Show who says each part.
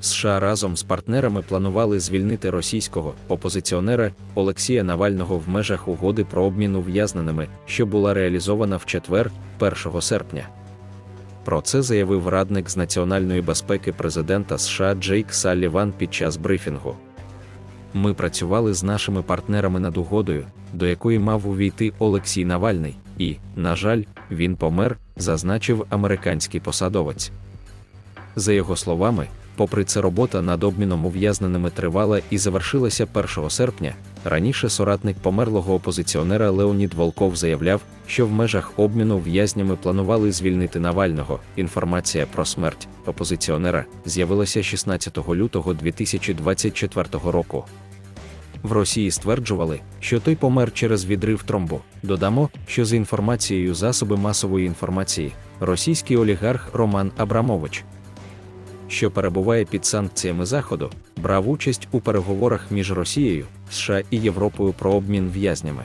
Speaker 1: США разом з партнерами планували звільнити російського опозиціонера Олексія Навального в межах угоди про обмін ув'язненими, що була реалізована в четвер, 1 серпня. Про це заявив радник з національної безпеки президента США Джейк Салліван під час брифінгу. Ми працювали з нашими партнерами над угодою, до якої мав увійти Олексій Навальний, і, на жаль, він помер, зазначив американський посадовець. За його словами, попри це робота над обміном ув'язненими тривала і завершилася 1 серпня. Раніше соратник померлого опозиціонера Леонід Волков заявляв, що в межах обміну в'язнями планували звільнити Навального. Інформація про смерть опозиціонера з'явилася 16 лютого 2024 року. В Росії стверджували, що той помер через відрив тромбу. Додамо, що за інформацією засоби масової інформації, російський олігарх Роман Абрамович, що перебуває під санкціями Заходу, брав участь у переговорах між Росією, США і Європою про обмін в'язнями.